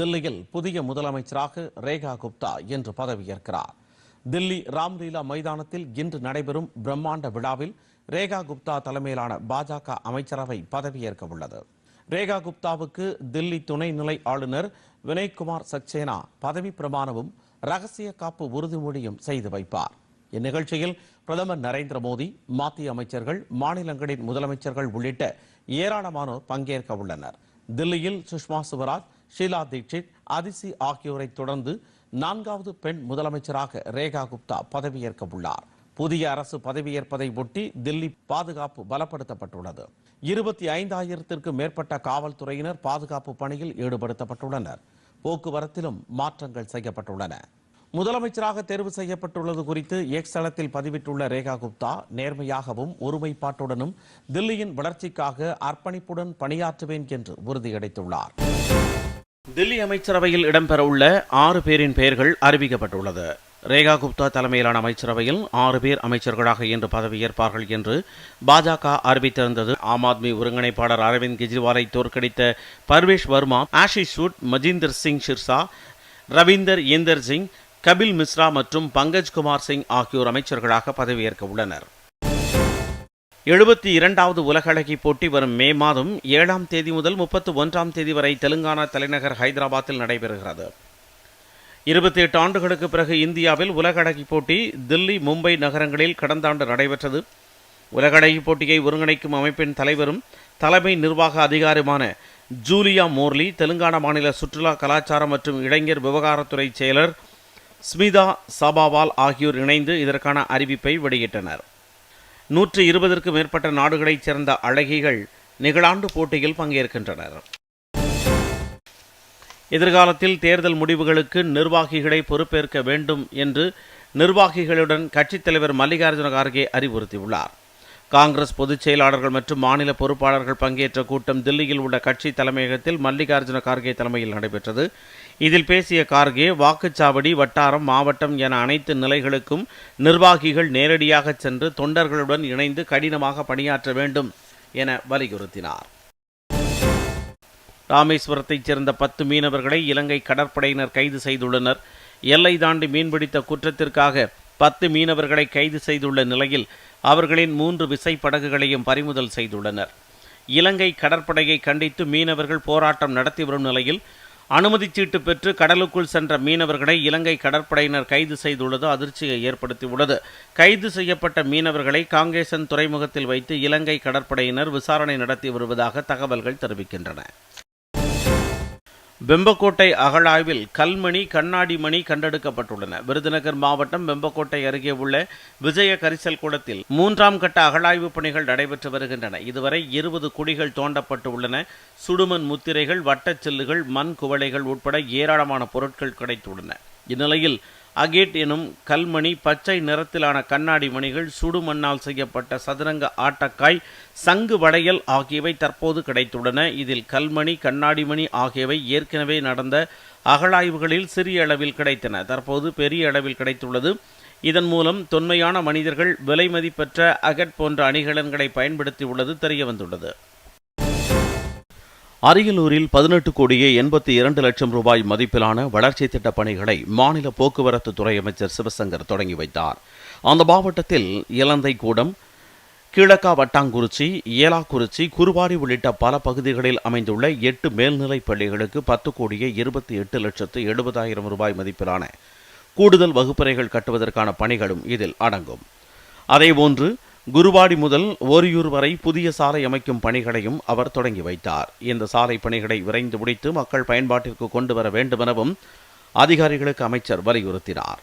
தில்லியில் புதிய முதலமைச்சராக ரேகா குப்தா இன்று பதவியேற்கிறார். தில்லி ராம்லீலா மைதானத்தில் இன்று நடைபெறும் பிரம்மாண்ட விழாவில் ரேகா குப்தா தலைமையிலான பாஜக அமைச்சரவை பதவியேற்க உள்ளது. ரேகா குப்தாவுக்கு தில்லி துணைநிலை ஆளுநர் வினய்குமார் சக்சேனா பதவி பிரமாணமும் ரகசிய காப்பு உறுதிமொழியும் செய்து வைப்பார். இந்நிகழ்ச்சியில் பிரதமர் நரேந்திர மோடி மத்திய அமைச்சர்கள் மாநிலங்களின் முதலமைச்சர்கள் உள்ளிட்ட ஏராளமானோர் பங்கேற்க உள்ளனர். தில்லியில் சுஷ்மா சுவராஜ் ஷீலா தீட்சித் அதிசி ஆகியோரை தொடர்ந்து நான்காவது பெண் முதலமைச்சராக ரேகா குப்தா பதவியேற்க உள்ளார் புதிய அரசு பதவியேற்பதை ஒட்டி தில்லி பாதுகாப்பு பலப்படுத்தப்பட்டுள்ளது. இருபத்தி ஐந்தாயிரத்திற்கும் மேற்பட்ட காவல்துறையினர் பாதுகாப்பு பணியில் ஈடுபடுத்தப்பட்டுள்ளனர். போக்குவரத்திலும் மாற்றங்கள் செய்யப்பட்டுள்ளன. முதலமைச்சராக தேர்வு செய்யப்பட்டுள்ளது குறித்து எக்ஸ் தளத்தில் பதிவிட்டுள்ள ரேகா குப்தா நேர்மையாகவும் ஒருமைப்பாட்டுடனும் தில்லியின் வளர்ச்சிக்காக அர்ப்பணிப்புடன் பணியாற்றுவேன் என்று உறுதியளித்துள்ளார். தில்லி அமைச்சரவையில் இடம்பெறவுள்ள ஆறு பேரின் பெயர்கள் அறிவிக்கப்பட்டுள்ளது. ரேகா குப்தா தலைமையிலான அமைச்சரவையில் ஆறு பேர் அமைச்சர்களாக இன்று பதவியேற்பார்கள் என்று பாஜக அறிவித்திருந்தது. ஆம் ஆத்மி ஒருங்கிணைப்பாளர் அரவிந்த் கெஜ்ரிவாலை தோற்கடித்த பர்வேஷ் வர்மா ஆஷிஷ் சூட் மஜிந்தர் சிங் ஷிர்சா ரவீந்தர் இந்தர் சிங் கபில் மிஸ்ரா மற்றும் பங்கஜ் குமார் சிங் ஆகியோர் அமைச்சர்களாக பதவியேற்க உள்ளனர். எழுபத்தி இரண்டாவது உலகழகி போட்டி வரும் மே மாதம் ஏழாம் தேதி முதல் முப்பத்து ஒன்றாம் தேதி வரை தெலுங்கானா தலைநகர் ஹைதராபாத்தில் நடைபெறுகிறது. இருபத்தி எட்டு ஆண்டுகளுக்கு பிறகு இந்தியாவில் உலகழகி போட்டி தில்லி மும்பை நகரங்களில் கடந்த ஆண்டு நடைபெற்றது. உலகழகி போட்டியை ஒருங்கிணைக்கும் அமைப்பின் தலைவரும் தலைமை நிர்வாக அதிகாரியுமான ஜூலியா மோர்லி தெலுங்கானா மாநில சுற்றுலா கலாச்சாரம் மற்றும் இளைஞர் விவகாரத்துறை செயலர் ஸ்மிதா சபாவால் ஆகியோர் இணைந்து இதற்கான அறிவிப்பை வெளியிட்டனர். நூற்று இருபதற்கும் மேற்பட்ட நாடுகளைச் சேர்ந்த அழகிகள் நிகழாண்டு போட்டியில் பங்கேற்கின்றனர். எதிர்காலத்தில் தேர்தல் முடிவுகளுக்கு நிர்வாகிகளை பொறுப்பேற்க வேண்டும் என்று நிர்வாகிகளுடன் கட்சித் தலைவர் மல்லிகார்ஜுன கார்கே அறிவுறுத்தியுள்ளார். காங்கிரஸ் பொதுச் செயலாளர்கள் மற்றும் மாநில பொறுப்பாளர்கள் பங்கேற்ற கூட்டம் தில்லியில் உள்ள கட்சி தலைமையகத்தில் மல்லிகார்ஜுன கார்கே தலைமையில் நடைபெற்றது. இதில் பேசிய கார்கே வாக்குச்சாவடி வட்டாரம் மாவட்டம் என அனைத்து நிலைகளுக்கும் நிர்வாகிகள் நேரடியாக சென்று தொண்டர்களுடன் இணைந்து கடினமாக பணியாற்ற வேண்டும் என வலியுறுத்தினார். ராமேஸ்வரத்தைச் சேர்ந்த பத்து மீனவர்களை இலங்கை கடற்படையினர் கைது செய்துள்ளனர். எல்லை தாண்டி மீன்பிடித்த குற்றத்திற்காக பத்து மீனவர்களை கைது செய்துள்ள நிலையில் அவர்களின் மூன்று விசைப்படகுகளையும் பறிமுதல் செய்துள்ளனர். இலங்கை கடற்படையை கண்டித்து மீனவர்கள் போராட்டம் நடத்தி வரும் நிலையில் அனுமதி சீட்டு பெற்று கடலுக்குள் சென்ற மீனவர்களை இலங்கை கடற்படையினர் கைது செய்துள்ளது அதிர்ச்சியை ஏற்படுத்தியுள்ளது. கைது செய்யப்பட்ட மீனவர்களை காங்கேசன் துறைமுகத்தில் வைத்து இலங்கை கடற்படையினர் விசாரணை நடத்தி வருவதாக தகவல்கள் தெரிவிக்கின்றன. வெம்பக்கோட்டை அகழாய்வில் கல்மணி கண்ணாடி மணி கண்டெடுக்கப்பட்டுள்ளன. விருதுநகர் மாவட்டம் வெம்பக்கோட்டை அருகே உள்ள விஜய கரிசல் குளத்தில் மூன்றாம் கட்ட அகழாய்வு பணிகள் நடைபெற்று வருகின்றன. இதுவரை இருபது குழிகள் தோண்டப்பட்டு உள்ளன. சுடுமண் முத்திரைகள் வட்டச்சில்லுகள் மண் குவளைகள் உட்பட ஏராளமான பொருட்கள் கிடைத்துள்ளன. இந்நிலையில் அகேட் எனும் கல்மணி பச்சை நிறத்திலான கண்ணாடி மணிகள் சுடுமண்ணால் செய்யப்பட்ட சதுரங்க ஆட்டக்காய் சங்கு வளையல் ஆகியவை தற்போது கிடைத்துள்ளன. இதில் கல்மணி கண்ணாடி மணி ஆகியவை ஏற்கனவே நடந்த அகழாய்வுகளில் சிறிய அளவில் கிடைத்தன. தற்போது பெரிய அளவில் கிடைத்துள்ளது. இதன் மூலம் தொன்மையான மனிதர்கள் விலை மதிப்பற்ற அகட் போன்ற அணிகலன்களை பயன்படுத்தியுள்ளது தெரியவந்துள்ளது. அரியலூரில் பதினெட்டு கோடியே எண்பத்தி இரண்டு லட்சம் ரூபாய் மதிப்பிலான வளர்ச்சி திட்டப் பணிகளை மாநில போக்குவரத்து துறை அமைச்சர் சிவசங்கர் தொடங்கி வைத்தார். அந்த மாவட்டத்தில் இலந்தை கூடம் கிழக்கா வட்டாங்குறிச்சி ஏலாக்குறிச்சி குருவாடி உள்ளிட்ட பல பகுதிகளில் அமைந்துள்ள எட்டு மேல்நிலைப் பள்ளிகளுக்கு பத்து கோடியே இருபத்தி எட்டு லட்சத்து எழுபதாயிரம் ரூபாய் மதிப்பிலான கூடுதல் வகுப்பறைகள் கட்டுவதற்கான பணிகளும் இதில் அடங்கும். அதேபோன்று குருவாடி முதல் ஓரியூர் வரை புதிய சாலை அமைக்கும் பணிகளையும் அவர் தொடங்கி வைத்தார். இந்த சாலை பணிகளை விரைந்து முடித்து மக்கள் பயன்பாட்டிற்கு கொண்டு வர வேண்டுமெனவும் அதிகாரிகளுக்கு அமைச்சர் வலியுறுத்தினார்.